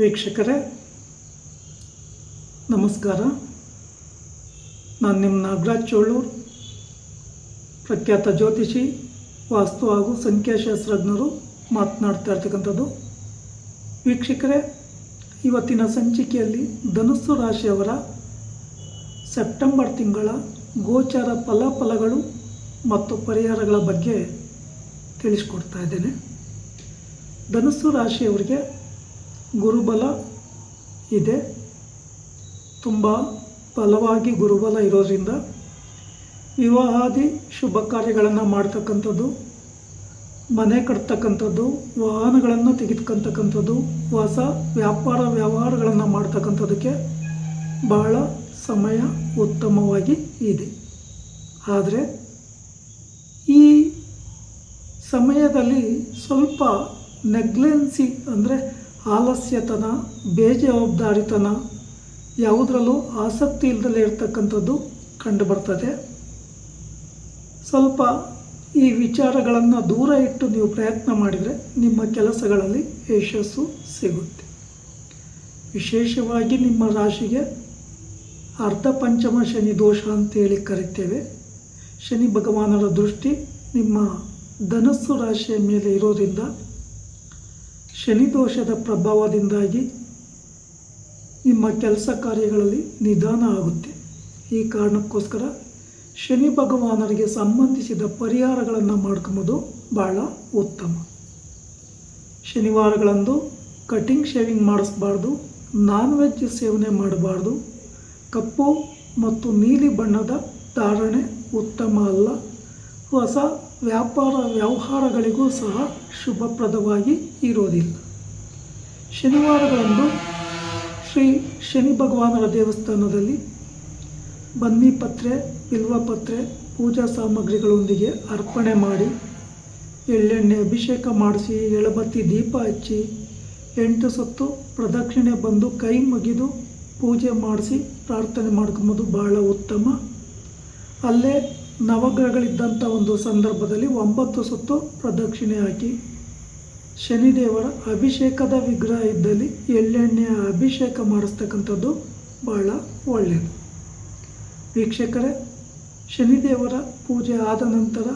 ವೀಕ್ಷಕರೇ, ನಮಸ್ಕಾರ. ನಾನು ನಿಮ್ಮ ನಾಗರಾಜ್ ಚೋಳೂರು, ಪ್ರಖ್ಯಾತ ಜ್ಯೋತಿಷಿ, ವಾಸ್ತು ಹಾಗೂ ಸಂಖ್ಯಾಶಾಸ್ತ್ರಜ್ಞರು ಮಾತನಾಡ್ತಾ ಇರ್ತಕ್ಕಂಥದ್ದು. ವೀಕ್ಷಕರೇ, ಇವತ್ತಿನ ಸಂಚಿಕೆಯಲ್ಲಿ ಧನುಸ್ಸು ರಾಶಿಯವರ ಸೆಪ್ಟೆಂಬರ್ ತಿಂಗಳ ಗೋಚರ ಫಲಾಫಲಗಳು ಮತ್ತು ಪರಿಹಾರಗಳ ಬಗ್ಗೆ ತಿಳಿಸ್ಕೊಡ್ತಾ ಇದ್ದೇನೆ. ಧನುಸ್ಸು ರಾಶಿಯವರಿಗೆ ಗುರುಬಲ ಇದೆ. ತುಂಬ ಬಲವಾಗಿ ಗುರುಬಲ ಇರೋದ್ರಿಂದ ವಿವಾಹಾದಿ ಶುಭ ಕಾರ್ಯಗಳನ್ನು ಮಾಡ್ತಕ್ಕಂಥದ್ದು, ಮನೆ ಕಟ್ತಕ್ಕಂಥದ್ದು, ವಾಹನಗಳನ್ನು ತೆಗೆದುಕೊಂತಕ್ಕಂಥದ್ದು, ಹೊಸ ವ್ಯಾಪಾರ ವ್ಯವಹಾರಗಳನ್ನು ಮಾಡ್ತಕ್ಕಂಥದ್ದಕ್ಕೆ ಬಹಳ ಸಮಯ ಉತ್ತಮವಾಗಿ ಇದೆ. ಆದರೆ ಈ ಸಮಯದಲ್ಲಿ ಸ್ವಲ್ಪ ನೆಗ್ಲೆನ್ಸಿ ಅಂದರೆ ಆಲಸ್ಯತನ, ಬೇಜವಾಬ್ದಾರಿತನ ಯಾವುದರಲ್ಲೂ ಆಸಕ್ತಿ ಇಲ್ಲದಲೇ ಇರ್ತಕ್ಕಂಥದ್ದು ಕಂಡುಬರ್ತದೆ. ಸ್ವಲ್ಪ ಈ ವಿಚಾರಗಳನ್ನು ದೂರ ಇಟ್ಟು ನೀವು ಪ್ರಯತ್ನ ಮಾಡಿದರೆ ನಿಮ್ಮ ಕೆಲಸಗಳಲ್ಲಿ ಯಶಸ್ಸು ಸಿಗುತ್ತೆ. ವಿಶೇಷವಾಗಿ ನಿಮ್ಮ ರಾಶಿಗೆ ಅರ್ಧ ಪಂಚಮ ಶನಿ ದೋಷ ಅಂತೇಳಿ ಕರಿತೇವೆ. ಶನಿ ಭಗವಾನರ ದೃಷ್ಟಿ ನಿಮ್ಮ ಧನಸ್ಸು ರಾಶಿಯ ಮೇಲೆ ಇರೋದ್ರಿಂದ ಶನಿ ದೋಷದ ಪ್ರಭಾವದಿಂದಾಗಿ ನಿಮ್ಮ ಕೆಲಸ ಕಾರ್ಯಗಳಲ್ಲಿ ನಿಧಾನ ಆಗುತ್ತೆ. ಈ ಕಾರಣಕ್ಕೋಸ್ಕರ ಶನಿ ಭಗವಾನರಿಗೆ ಸಂಬಂಧಿಸಿದ ಪರಿಹಾರಗಳನ್ನು ಮಾಡ್ಕೊಂಬೋದು ಭಾಳ ಉತ್ತಮ. ಶನಿವಾರಗಳಂದು ಕಟಿಂಗ್ ಶೇವಿಂಗ್ ಮಾಡಿಸ್ಬಾರ್ದು, ನಾನ್ ವೆಜ್ ಸೇವನೆ ಮಾಡಬಾರ್ದು, ಕಪ್ಪು ಮತ್ತು ನೀಲಿ ಬಣ್ಣದ ಧಾರಣೆ ಉತ್ತಮ ಅಲ್ಲ. ಹೊಸ ವ್ಯಾಪಾರ ವ್ಯವಹಾರಗಳಿಗೂ ಸಹ ಶುಭಪ್ರದವಾಗಿ ಇರೋದಿಲ್ಲ. ಶನಿವಾರಗಳಂದು ಶ್ರೀ ಶನಿ ಭಗವಾನರ ದೇವಸ್ಥಾನದಲ್ಲಿ ಬನ್ನಿ ಪತ್ರೆ ಬಿಲ್ವಪತ್ರೆ ಪೂಜಾ ಸಾಮಗ್ರಿಗಳೊಂದಿಗೆ ಅರ್ಪಣೆ ಮಾಡಿ ಎಳ್ಳೆಣ್ಣೆ ಅಭಿಷೇಕ ಮಾಡಿಸಿ, ಎಳಬತ್ತಿ ದೀಪ ಹಚ್ಚಿ, ಎಂಟು ಸತ್ತು ಪ್ರದಕ್ಷಿಣೆ ಬಂದು ಕೈ ಮುಗಿದು ಪೂಜೆ ಮಾಡಿಸಿ ಪ್ರಾರ್ಥನೆ ಮಾಡ್ಕೊಂಬೋದು ಬಹಳ ಉತ್ತಮ. ಅಲ್ಲೇ ನವಗ್ರಹಗಳಿದ್ದಂಥ ಒಂದು ಸಂದರ್ಭದಲ್ಲಿ ಒಂಬತ್ತು ಸುತ್ತು ಪ್ರದಕ್ಷಿಣೆ ಹಾಕಿ. ಶನಿದೇವರ ಅಭಿಷೇಕದ ವಿಗ್ರಹ ಇದ್ದಲ್ಲಿ ಎಳ್ಳೆಣ್ಣೆಯ ಅಭಿಷೇಕ ಮಾಡಿಸ್ತಕ್ಕಂಥದ್ದು ಬಹಳ ಒಳ್ಳೆಯದು ವೀಕ್ಷಕರೇ, ಶನಿದೇವರ ಪೂಜೆ ಆದ ನಂತರ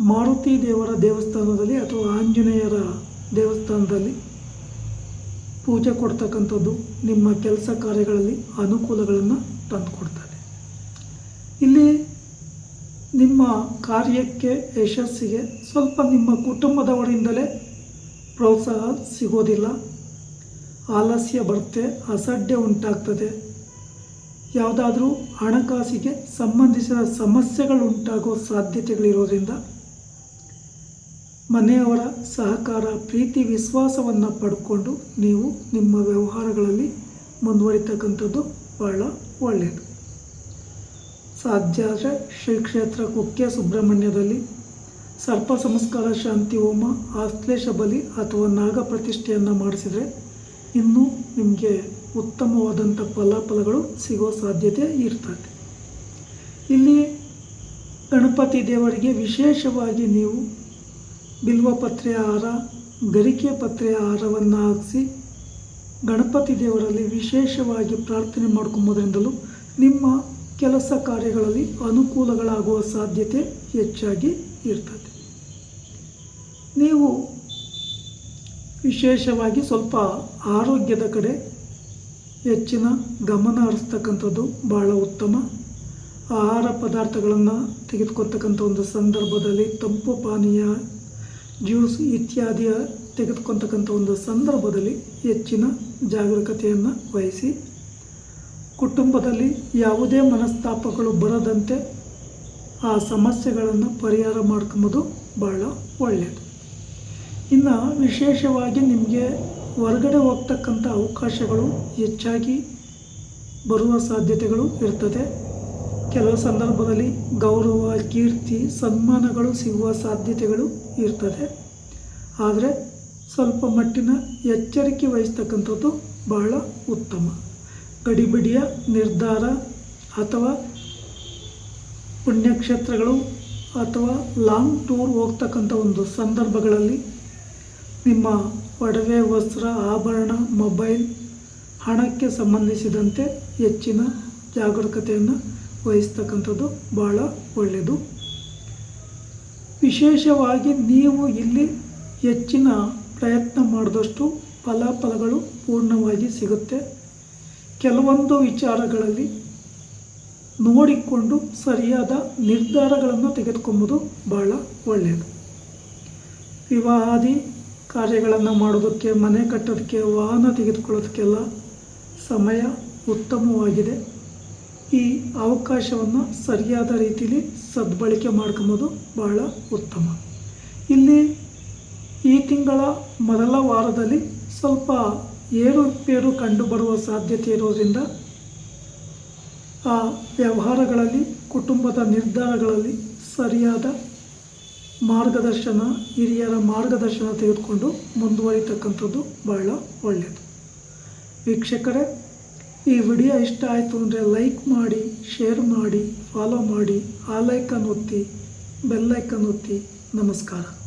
ಮಾರುತಿ ದೇವರ ದೇವಸ್ಥಾನದಲ್ಲಿ ಅಥವಾ ಆಂಜನೇಯರ ದೇವಸ್ಥಾನದಲ್ಲಿ ಪೂಜೆ ಕೊಡ್ತಕ್ಕಂಥದ್ದು ನಿಮ್ಮ ಕೆಲಸ ಕಾರ್ಯಗಳಲ್ಲಿ ಅನುಕೂಲಗಳನ್ನು ತಂದುಕೊಡ್ತಾರೆ ಇಲ್ಲಿ ನಿಮ್ಮ ಕಾರ್ಯಕ್ಕೆ, ಯಶಸ್ಸಿಗೆ ಸ್ವಲ್ಪ ನಿಮ್ಮ ಕುಟುಂಬದವರಿಂದಲೇ ಪ್ರೋತ್ಸಾಹ ಸಿಗೋದಿಲ್ಲ. ಆಲಸ್ಯ ಬರುತ್ತೆ, ಅಸಡ್ಡೆ ಉಂಟಾಗ್ತದೆ. ಯಾವುದಾದ್ರೂ ಹಣಕಾಸಿಗೆ ಸಂಬಂಧಿಸಿದ ಸಮಸ್ಯೆಗಳು ಉಂಟಾಗೋ ಸಾಧ್ಯತೆಗಳಿರೋದ್ರಿಂದ ಮನೆಯವರ ಸಹಕಾರ, ಪ್ರೀತಿ, ವಿಶ್ವಾಸವನ್ನು ಪಡ್ಕೊಂಡು ನೀವು ನಿಮ್ಮ ವ್ಯವಹಾರಗಳಲ್ಲಿ ಮುಂದುವರಿತಕ್ಕಂಥದ್ದು ಬಹಳ ಒಳ್ಳೆಯದು ಸಾಧ್ಯ ಆದರೆ ಶ್ರೀ ಕ್ಷೇತ್ರ ಕುಕ್ಕೆ ಸುಬ್ರಹ್ಮಣ್ಯದಲ್ಲಿ ಸರ್ಪ ಸಂಸ್ಕಾರ ಶಾಂತಿ ಹೋಮ ಆಶ್ಲೇಷ ಬಲಿ ಅಥವಾ ನಾಗ ಪ್ರತಿಷ್ಠೆಯನ್ನು ಮಾಡಿಸಿದರೆ ಇನ್ನೂ ನಿಮಗೆ ಉತ್ತಮವಾದಂಥ ಫಲಾಫಲಗಳು ಸಿಗೋ ಸಾಧ್ಯತೆ ಇರ್ತದೆ. ಇಲ್ಲಿ ಗಣಪತಿ ದೇವರಿಗೆ ವಿಶೇಷವಾಗಿ ನೀವು ಬಿಲ್ವಪತ್ರೆ ಹಾರ, ಗರಿಕೆ ಪತ್ರೆಯ ಹಾರವನ್ನು ಹಾಕಿಸಿ ಗಣಪತಿ ದೇವರಲ್ಲಿ ವಿಶೇಷವಾಗಿ ಪ್ರಾರ್ಥನೆ ಮಾಡ್ಕೊಂಬೋದ್ರಿಂದಲೂ ನಿಮ್ಮ ಕೆಲಸ ಕಾರ್ಯಗಳಲ್ಲಿ ಅನುಕೂಲಗಳಾಗುವ ಸಾಧ್ಯತೆ ಹೆಚ್ಚಾಗಿ ಇರ್ತದೆ. ನೀವು ವಿಶೇಷವಾಗಿ ಸ್ವಲ್ಪ ಆರೋಗ್ಯದ ಕಡೆ ಹೆಚ್ಚಿನ ಗಮನ ಹರಿಸ್ತಕ್ಕಂಥದ್ದು ಭಾಳ ಉತ್ತಮ. ಆಹಾರ ಪದಾರ್ಥಗಳನ್ನು ತೆಗೆದುಕೊಳ್ತಕ್ಕಂಥ ಒಂದು ಸಂದರ್ಭದಲ್ಲಿ ತಂಪು ಪಾನೀಯ, ಜ್ಯೂಸ್ ಇತ್ಯಾದಿಯ ತೆಗೆದುಕೊತಕ್ಕಂಥ ಒಂದು ಸಂದರ್ಭದಲ್ಲಿ ಹೆಚ್ಚಿನ ಜಾಗರೂಕತೆಯನ್ನು ವಹಿಸಿ ಕುಟುಂಬದಲ್ಲಿ ಯಾವುದೇ ಮನಸ್ತಾಪಗಳು ಬರದಂತೆ ಆ ಸಮಸ್ಯೆಗಳನ್ನು ಪರಿಹಾರ ಮಾಡ್ಕೊಂಬೋದು ಭಾಳ ಒಳ್ಳೆಯದು. ಇನ್ನು ವಿಶೇಷವಾಗಿ ನಿಮಗೆ ಹೊರಗಡೆ ಹೋಗ್ತಕ್ಕಂಥ ಅವಕಾಶಗಳು ಹೆಚ್ಚಾಗಿ ಬರುವ ಸಾಧ್ಯತೆಗಳು ಇರ್ತದೆ. ಕೆಲವು ಸಂದರ್ಭದಲ್ಲಿ ಗೌರವ, ಕೀರ್ತಿ, ಸನ್ಮಾನಗಳು ಸಿಗುವ ಸಾಧ್ಯತೆಗಳು ಇರ್ತದೆ. ಆದರೆ ಸ್ವಲ್ಪ ಮಟ್ಟಿನ ಎಚ್ಚರಿಕೆ ವಹಿಸ್ತಕ್ಕಂಥದ್ದು ಬಹಳ ಉತ್ತಮ. ಗಡಿಬಿಡಿಯ ನಿರ್ಧಾರ ಅಥವಾ ಪುಣ್ಯಕ್ಷೇತ್ರಗಳು ಅಥವಾ ಲಾಂಗ್ ಟೂರ್ ಹೋಗ್ತಕ್ಕಂಥ ಒಂದು ಸಂದರ್ಭಗಳಲ್ಲಿ ನಿಮ್ಮ ಒಡವೆ, ವಸ್ತ್ರ, ಆಭರಣ, ಮೊಬೈಲ್ ಹಣಕ್ಕೆ ಸಂಬಂಧಿಸಿದಂತೆ ಹೆಚ್ಚಿನ ಜಾಗರೂಕತೆಯನ್ನು ವಹಿಸ್ತಕ್ಕಂಥದ್ದು ಭಾಳ ಒಳ್ಳೆಯದು. ವಿಶೇಷವಾಗಿ ನೀವು ಇಲ್ಲಿ ಹೆಚ್ಚಿನ ಪ್ರಯತ್ನ ಮಾಡಿದಷ್ಟು ಫಲಾಫಲಗಳು ಪೂರ್ಣವಾಗಿ ಸಿಗುತ್ತೆ. ಕೆಲವೊಂದು ವಿಚಾರಗಳಲ್ಲಿ ನೋಡಿಕೊಂಡು ಸರಿಯಾದ ನಿರ್ಧಾರಗಳನ್ನು ತೆಗೆದುಕೊಂಬುದು ಬಹಳ ಒಳ್ಳೆಯದು. ವಿವಾಹಾದಿ ಕಾರ್ಯಗಳನ್ನು ಮಾಡೋದಕ್ಕೆ ಮನೆ ಕಟ್ಟೋದಕ್ಕೆ, ವಾಹನ ತೆಗೆದುಕೊಳ್ಳೋದಕ್ಕೆಲ್ಲ ಸಮಯ ಉತ್ತಮವಾಗಿದೆ. ಈ ಅವಕಾಶವನ್ನು ಸರಿಯಾದ ರೀತಿಯಲ್ಲಿ ಸದ್ಬಳಕೆ ಮಾಡ್ಕೊಂಬೋದು ಬಹಳ ಉತ್ತಮ. ಇಲ್ಲಿ ಈ ತಿಂಗಳ ಮೊದಲ ವಾರದಲ್ಲಿ ಸ್ವಲ್ಪ ಏರುಪೇರು ಕಂಡುಬರುವ ಸಾಧ್ಯತೆ ಇರೋದರಿಂದ ಆ ವ್ಯವಹಾರಗಳಲ್ಲಿ, ಕುಟುಂಬದ ನಿರ್ಧಾರಗಳಲ್ಲಿ ಸರಿಯಾದ ಮಾರ್ಗದರ್ಶನ, ಹಿರಿಯರ ಮಾರ್ಗದರ್ಶನ ತೆಗೆದುಕೊಂಡು ಮುಂದುವರಿತಕ್ಕಂಥದ್ದು ಬಹಳ ಒಳ್ಳೆಯದು. ವೀಕ್ಷಕರೇ, ಈ ವಿಡಿಯೋ ಇಷ್ಟ ಆಯಿತು ಅಂದರೆ ಲೈಕ್ ಮಾಡಿ, ಶೇರ್ ಮಾಡಿ, ಫಾಲೋ ಮಾಡಿ, ಆ ಲೈಕನ್ ಒತ್ತಿ ಬೆಲ್ಲೈಕನ್ ಒತ್ತಿ. ನಮಸ್ಕಾರ.